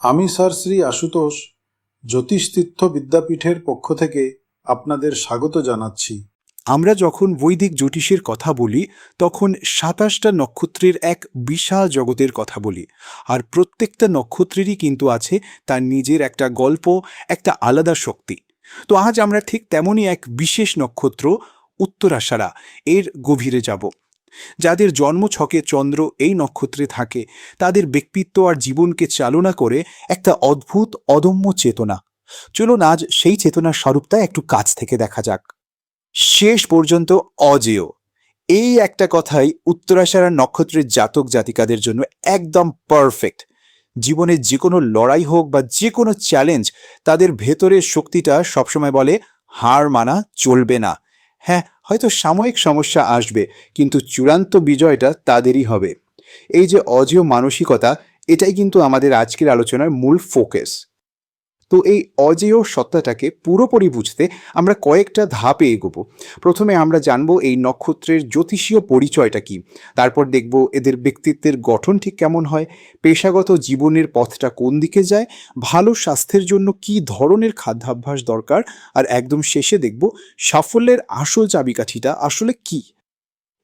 আমি স্যার শ্রী আশুতোষ, জ্যোতিষতীর্থ বিদ্যাপীঠের পক্ষ থেকে আপনাদের স্বাগত জানাচ্ছি। আমরা যখন বৈদিক জ্যোতিষের কথা বলি, তখন সাতাশটা নক্ষত্রের এক বিশাল জগতের কথা বলি। আর প্রত্যেকটা নক্ষত্রেরই কিন্তু আছে তার নিজের একটা গল্প, একটা আলাদা শক্তি। তো আজ আমরা ঠিক তেমনই এক বিশেষ নক্ষত্র উত্তরাষাঢ়া এর গভীরে যাব। যাদের জন্ম ছকে চন্দ্র এই নক্ষত্রে থাকে, তাদের ব্যক্তিত্ব আর জীবনকে চালনা করে একটা অদ্ভুত, অদম্য চেতনা। চলুন আজ সেই চেতনার স্বরূপটা একটু কাছ থেকে দেখা যাক। শেষ পর্যন্ত অজেয়। এই একটা কথাই উত্তরাশারা নক্ষত্রের জাতক জাতিকাদের জন্য একদম পারফেক্ট জীবনে যে কোনো লড়াই হোক বা যে কোনো চ্যালেঞ্জ তাদের ভেতরের শক্তিটা সবসময় বলে, হার মানা চলবে না। হ্যাঁ হয়তো সাময়িক সমস্যা আসবে, কিন্তু চূড়ান্ত বিজয়টা তাদেরই হবে। এই যে অজেয় মানসিকতা, এটাই কিন্তু আমাদের আজকের আলোচনার মূল ফোকাস তো এই অজেয় সত্তাটাকে পুরোপুরি বুঝতে আমরা কয়েকটা ধাপে এগোবো। প্রথমে আমরা জানব এই নক্ষত্রের জ্যোতিষীয় পরিচয়টা কি। তারপর দেখব এদের ব্যক্তিত্বের গঠন ঠিক কেমন হয়, পেশাগত জীবনের পথটা কোন দিকে যায়, ভালো স্বাস্থ্যের জন্য কি ধরনের খাদ্যাভ্যাস দরকার, আর একদম শেষে দেখব সাফল্যের আসল চাবিকাঠিটা আসলে কি।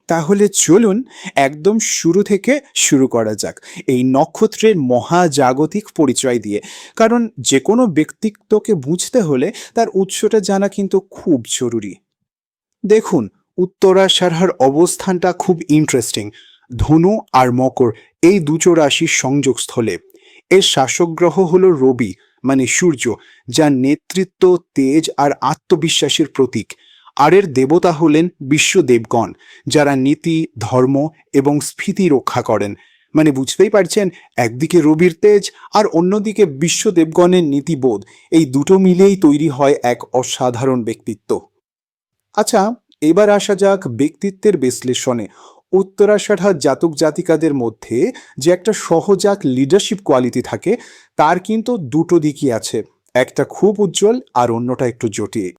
তাহলে চলুন একদম শুরু থেকে শুরু করা যাক এই নক্ষত্রের মহাজাগতিক পরিচয় দিয়ে। কারণ যে কোনো ব্যক্তিত্বকে বুঝতে হলে তার উৎসটা জানা কিন্তু খুব জরুরি। দেখুন, উত্তরাষাঢ়ার অবস্থানটা খুব ইন্টারেস্টিং ধনু আর মকর এই দুটো রাশির সংযোগস্থলে। এর শাসক গ্রহ হল রবি মানে সূর্য যা নেতৃত্ব তেজ আর আত্মবিশ্বাসের প্রতীক। আর এর দেবতা হলেন বিশ্বদেবগণ, যারা নীতি, ধর্ম এবং স্ফীতি রক্ষা করেন। মানে বুঝতেই পারছেন, একদিকে রবির তেজ আর অন্যদিকে বিশ্বদেবগণের নীতিবোধ, এই দুটো মিলেই তৈরি হয় এক অসাধারণ ব্যক্তিত্ব। আচ্ছা এবার আসা যাক ব্যক্তিত্বের বিশ্লেষণে। উত্তরাষাঢ়া জাতক জাতিকাদের মধ্যে যে একটা সহজাত লিডারশিপ কোয়ালিটি থাকে, তার কিন্তু দুটো দিকই আছে, একটা খুব উজ্জ্বল আর অন্যটা একটু জটিল।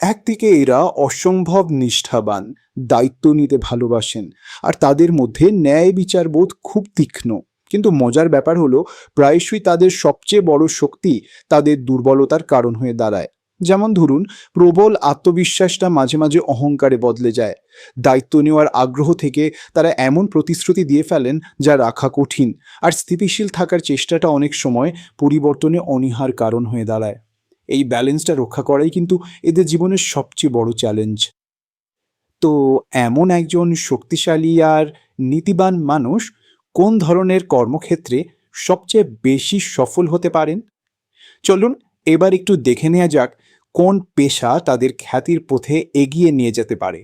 একদিকে এরা অসম্ভব নিষ্ঠাবান, দায়িত্ব নিতে ভালোবাসেন, আর তাদের মধ্যে ন্যায় বিচার বোধ খুব তীক্ষ্ণ। কিন্তু মজার ব্যাপার হলো, প্রায়শই তাদের সবচেয়ে বড় শক্তি তাদের দুর্বলতার কারণ হয়ে দাঁড়ায়। যেমন ধরুন, প্রবল আত্মবিশ্বাসটা মাঝে মাঝে অহংকারে বদলে যায়। দায়িত্ব নেওয়ার আগ্রহ থেকে তারা এমন প্রতিশ্রুতি দিয়ে ফেলেন যা রাখা কঠিন, আর স্থিতিশীল থাকার চেষ্টাটা অনেক সময় পরিবর্তনে অনীহার কারণ হয়ে দাঁড়ায়। এই ব্যালেন্সটা রক্ষা করাই কিন্তু এদের জীবনের সবচেয়ে বড় চ্যালেঞ্জ তো এমন একজন শক্তিশালী আর নীতিবান মানুষ কোন ধরনের কর্মক্ষেত্রে সবচেয়ে বেশি সফল হতে পারেন? চলুন এবার একটু দেখে নেওয়া যাক কোন পেশা তাদের খ্যাতির পথে এগিয়ে নিয়ে যেতে পারে।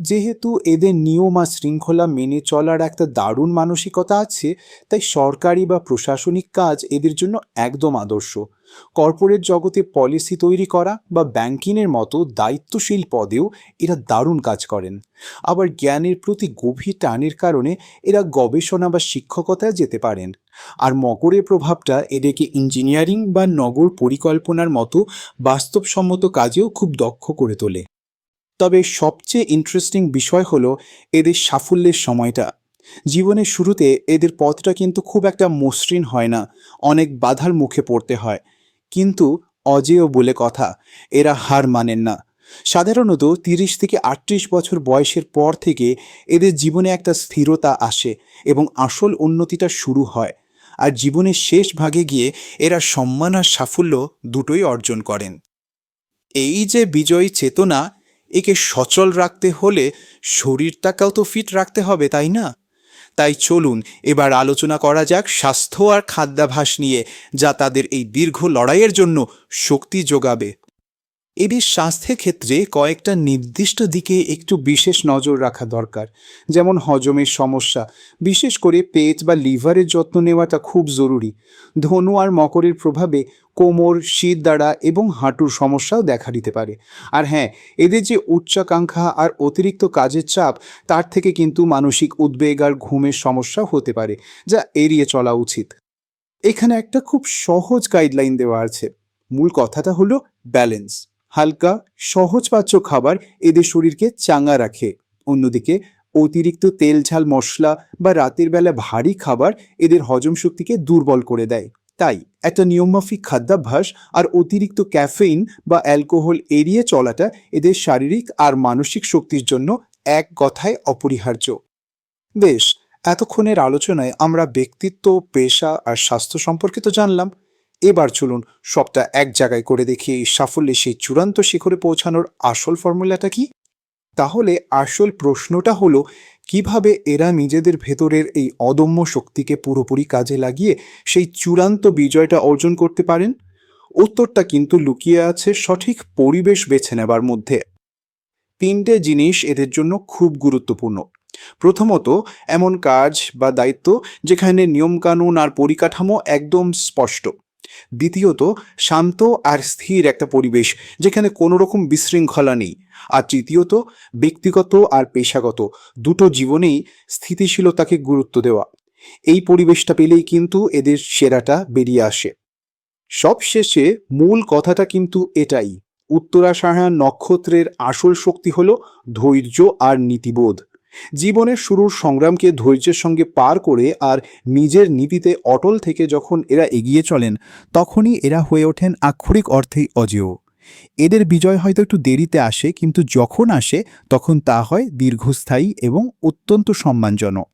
যেহেতু এদের নিয়ম আর শৃঙ্খলা মেনে চলার একটা দারুণ মানসিকতা আছে, তাই সরকারি বা প্রশাসনিক কাজ এদের জন্য একদম আদর্শ। কর্পোরেট জগতে পলিসি তৈরি করা বা ব্যাংকিংয়ের মতো দায়িত্বশীল পদেও এরা দারুণ কাজ করেন। আবার জ্ঞানের প্রতি গভীর টানের কারণে এরা গবেষণা বা শিক্ষকতায় যেতে পারেন। আর মকরের প্রভাবটা এদেরকে ইঞ্জিনিয়ারিং বা নগর পরিকল্পনার মতো বাস্তবসম্মত কাজেও খুব দক্ষ করে তোলে। তবে সবচেয়ে ইন্টারেস্টিং বিষয় হলো এদের সাফল্যের সময়টা। জীবনের শুরুতে এদের পথটা কিন্তু খুব একটা মসৃণ হয় না, অনেক বাধার মুখে পড়তে হয়। কিন্তু অজেয় বলে কথা, এরা হার মানেন না। সাধারণত তিরিশ থেকে আটত্রিশ বছর বয়সের পর থেকে এদের জীবনে একটা স্থিরতা আসে এবং আসল উন্নতিটা শুরু হয়। আর জীবনের শেষ ভাগে গিয়ে এরা সম্মান আর সাফল্য দুটোই অর্জন করেন। এই যে বিজয়ী চেতনা একে সচল রাখতে হলে শরীরটাকেও তো ফিট রাখতে হবে, তাই না? তাই চলুন, এবার আলোচনা করা যাক স্বাস্থ্য আর খাদ্যাভাস নিয়ে, যা তাদের এই দীর্ঘ লড়াইয়ের জন্য শক্তি যোগাবে। এদের স্বাস্থ্যের ক্ষেত্রে কয়েকটা নির্দিষ্ট দিকে একটু বিশেষ নজর রাখা দরকার, যেমন হজমের সমস্যা, বিশেষ করে পেট বা লিভারের যত্ন নেওয়াটা খুব জরুরি। ধনু আর মকরের প্রভাবে কোমর শীত দ্বারা এবং হাঁটুর সমস্যাও দেখা দিতে পারে। আর হ্যাঁ এদের যে উচ্চাকাঙ্ক্ষা আর অতিরিক্ত কাজের চাপ, তার থেকে কিন্তু মানসিক উদ্বেগ আর ঘুমের সমস্যা হতে পারে, যা এড়িয়ে চলা উচিত। এখানে একটা খুব সহজ গাইডলাইন দেওয়া আছে। মূল কথাটা হলো ব্যালেন্স হালকা, সহজপাচ্য খাবার এদের শরীরকে চাঙ্গা রাখে। অন্যদিকে, অতিরিক্ত তেল, ঝাল, মশলা বা রাতের বেলা ভারী খাবার এদের হজম শক্তিকে দুর্বল করে দেয়। তাই, একটা নিয়মমাফিক খাদ্যাভ্যাস আর অতিরিক্ত ক্যাফেইন বা অ্যালকোহল এড়িয়ে চলাটা এদের শারীরিক আর মানসিক শক্তির জন্য এক কথায় অপরিহার্য। বেশ, এতক্ষণের আলোচনায় আমরা ব্যক্তিত্ব, পেশা আর স্বাস্থ্য সম্পর্কে তো জানলাম। এবার চলুন সবটা এক জায়গায় করে দেখিয়ে এই সাফল্যে সেই চূড়ান্ত শিখরে পৌঁছানোর আসল ফর্মুলাটা কি? তাহলে আসল প্রশ্নটা হলো, কীভাবে এরা নিজেদের ভেতরের এই অদম্য শক্তিকে পুরোপুরি কাজে লাগিয়ে সেই চূড়ান্ত বিজয়টা অর্জন করতে পারেন? উত্তরটা কিন্তু লুকিয়ে আছে সঠিক পরিবেশ বেছে নেবার মধ্যে। তিনটে জিনিস এদের জন্য খুব গুরুত্বপূর্ণ। প্রথমত, এমন কাজ বা দায়িত্ব যেখানে নিয়মকানুন আর পরিকাঠামো একদম স্পষ্ট। দ্বিতীয়ত, শান্ত আর স্থির একটা পরিবেশ যেখানে কোনো রকম বিশৃঙ্খলা নেই। আর তৃতীয়ত, ব্যক্তিগত আর পেশাগত দুটো জীবনেই স্থিতিশীলতাকে গুরুত্ব দেওয়া। এই পরিবেশটা পেলেই কিন্তু এদের সেরাটা বেরিয়ে আসে। সবশেষে মূল কথাটা কিন্তু এটাই। উত্তরাষাঢ়া নক্ষত্রের আসল শক্তি হলো ধৈর্য আর নীতিবোধ। জীবনের শুরুর সংগ্রামকে ধৈর্যের সঙ্গে পার করে আর নিজের নীতিতে অটল থেকে যখন এরা এগিয়ে চলেন, তখনই এরা হয়ে ওঠেন আক্ষরিক অর্থেই অজেয়। এদের বিজয় হয়তো একটু দেরিতে আসে, কিন্তু যখন আসে, তখন তা হয় দীর্ঘস্থায়ী এবং অত্যন্ত সম্মানজনক।